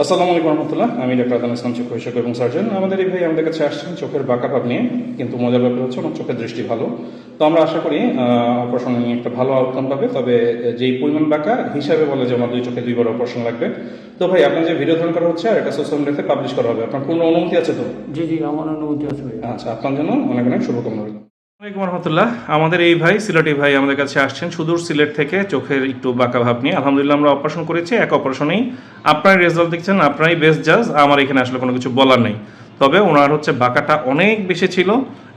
আসসালামু আলাইকুম রহমতুল্লাহ। আমি ডাক্তার আদান ইসলাম চক্ষু বিশেষজ্ঞ এবং সার্জন। আমাদের এই ভাই আমাদের কাছে আসছেন চোখের বাঁকা ভাব নিয়ে কিন্তু মজার ব্যাপার হচ্ছে ওনার চোখের দৃষ্টি ভালো। তো আমরা আশা করি অপারেশন নিয়ে একটা ভালো আউটকাম পাবে। তবে যেই পরিমাণ বাঁকা হিসাবে বলে যে আমার দুই চোখে দুইবার অপারেশন লাগবে। তো ভাই আপনার যে ভিডিও ধারণ করা হচ্ছে আর এটা সোশ্যাল মিডিয়াতে পাবলিশ করা হবে আপনার পূর্ণ অনুমতি আছে তো? জি জি আমার অনুমতি আছে ভাই আচ্ছা আপনার জন্য অনেক অনেক শুভকামনা রইল। আসসালামাইকুম রহমতুল্লাহ। আমাদের এই ভাই, সিলেটি ভাই আমাদের কাছে আসছেন সুদূর সিলেট থেকে, চোখের একটু বাঁকা ভাব নিয়ে। আলহামদুলিল্লাহ আমরা অপারেশন করেছি, এক অপারেশনেই আপনার রেজাল্ট দেখছেন, আপনারাই বেস্ট জাজ আমার এখানে আসলে কোনো কিছু বলার নেই। তবে ওনার হচ্ছে বাঁকাটা অনেক বেশি ছিল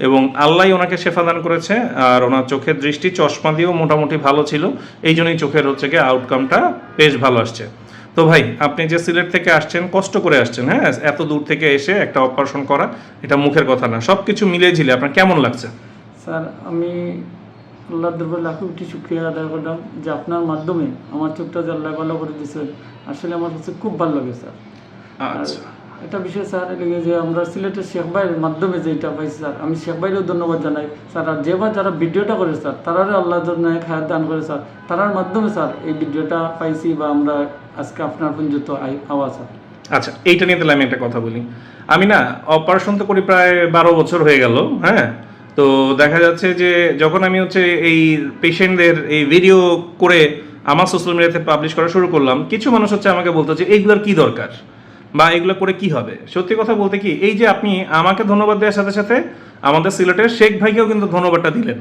এবং আল্লাহ ওনাকে শেফা দান করেছে, আর ওনার চোখের দৃষ্টি, চশমা দিয়েও মোটামুটি ভালো ছিল। এই জন্যই চোখের হচ্ছে গিয়ে আউটকামটা বেশ ভালো আসছে। তো ভাই, আপনি যে সিলেট থেকে আসছেন, কষ্ট করে আসছেন হ্যাঁ? এত দূর থেকে এসে একটা অপারেশন করা, এটা মুখের কথা না সব কিছু মিলিয়ে ঝিলে। আপনার কেমন লাগছে? স্যার আমি আল্লাহ দরবার লাখো কোটি শুক্রিয়া আদায় করলাম যে আপনার মাধ্যমে আমার চোখটা যে আল্লাহ ভালো করে দিয়েছে আসলে আমার কাছে খুব ভালো লাগে স্যার। আচ্ছা। এটা বিষয় স্যার এদিকে যে আমরা সিলেটের শেখ ভাইয়ের মাধ্যমে যেটা পাইছি স্যার আমি শেখ ভাইয়েরও ধন্যবাদ জানাই। স্যার আর যেবার যারা ভিডিওটা করে স্যার তারারও আল্লাহ জন্য খায়াত দান করে স্যার। তারার মাধ্যমে স্যার এই ভিডিওটা পাইছি বা আমরা আজকে আপনার পর্যন্ত আই- আওয়া স্যার। আচ্ছা এইটা নিয়ে তাহলে আমি একটা কথা বলি। আমি না অপারেশন তো করি প্রায় বারো বছর হয়ে গেল হ্যাঁ? তো দেখা যাচ্ছে যে যখন আমি হচ্ছে এই পেশেন্টদের এই ভিডিও করে আমার সোশ্যাল মিডিয়াতে পাবলিশ করা শুরু করলাম, কিছু মানুষ হচ্ছে আমাকে বলতো যে এইগুলোর কি দরকার? বা এগুলো করে কি হবে? সত্যি কথা বলতে কি, এই যে আপনি আমাকে ধন্যবাদ দেওয়ার সাথে সাথে আমাদের সিলেটের শেখ ভাইকেও কিন্তু ধন্যবাদটা দিলেন।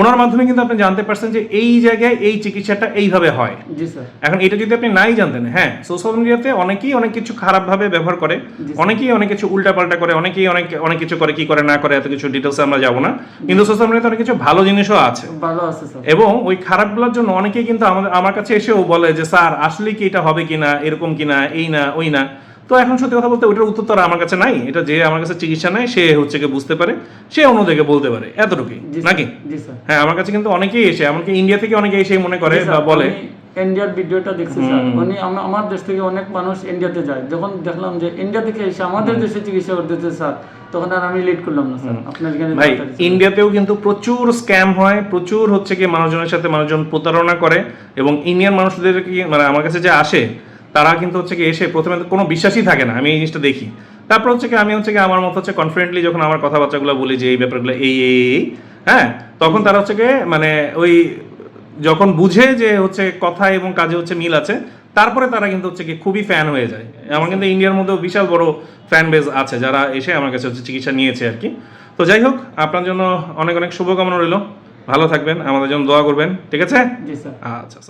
ওনার মাধ্যমে কিন্তু আপনি জানতে পারছেন যে এই জায়গায় এই চিকিৎসাটা এইভাবে হয়। এখন এটা যদি আপনি নাই জানতেন হ্যাঁ সোশ্যাল মিডিয়াতে অনেকেই অনেক কিছু খারাপভাবে ব্যবহার করে অনেকেই অনেক কিছু উল্টাপাল্টা করে অনেকেই অনেক অনেক কিছু করে কি করে না করে এত কিছু ডিটেলসে আমরা যাব না। কিন্তু সোশ্যাল মিডিয়াতে অনেক কিছু ভালো জিনিসও আছে। এবং ওই খারাপগুলোর জন্য অনেকেই কিন্তু আমাদের আমার কাছে এসেও বলে যে স্যার আসলে কি এটা হবে কিনা এরকম কিনা এই না ওই না। তো এখন সত্যি কথা বলতে ওইটার উত্তর তো আর আমার কাছে নাই। এটা যে আমার কাছে চিকিৎসা নেয় সে হচ্ছে কি বুঝতে পারে সে অন্যদেরকে বলতে পারে। এতটুকুই নাকি? হ্যাঁ আমার কাছে কিন্তু অনেকেই এসে এমনকি ইন্ডিয়া থেকে অনেকে এসে মনে করে বা বলে। ইন্ডিয়ার ভিডিওটা দেখছি স্যার। উনি আম- আমার দেশ থেকে অনেক মানুষ ইন্ডিয়াতে যায়। যখন দেখলাম যে ইন্ডিয়া থেকে এসে আমাদের দেশে চিকিৎসা করতেছে স্যার তখন আর আমি লেট করলাম না স্যার। আপনার এখানে ভাই ইন্ডিয়াতেও কিন্তু প্রচুর স্ক্যাম হয় প্রচুর হচ্ছে কি মানুষজনের সাথে মানুষজন প্রতারণা করে এবং ইন্ডিয়ান মানুষদেরকে মানে আমার কাছে যে আসে তারা কিন্তু হচ্ছে কি এসে প্রথমে কোনো বিশ্বাসই থাকে না আমি এই জিনিসটা দেখি। তারপর হচ্ছে কি আমি হচ্ছে কি আমার মতো হচ্ছে কনফিডেন্টলি যখন আমার কথাবার্তাগুলো বলি যে এই ব্যাপারগুলো এই এই হ্যাঁ তখন তারা হচ্ছে কি মানে ওই যখন বুঝে যে হচ্ছে কথা এবং কাজে হচ্ছে মিল আছে তারপরে তারা কিন্তু হচ্ছে কি খুবই ফ্যান হয়ে যায়। আমার কিন্তু ইন্ডিয়ার মধ্যেও বিশাল বড় ফ্যান বেজ আছে যারা এসে আমার কাছে হচ্ছে চিকিৎসা নিয়েছে আর কি। তো যাই হোক আপনার জন্য অনেক অনেক শুভকামনা রইল। ভালো থাকবেন আমাদের জন্য দোয়া করবেন ঠিক আছে? আচ্ছা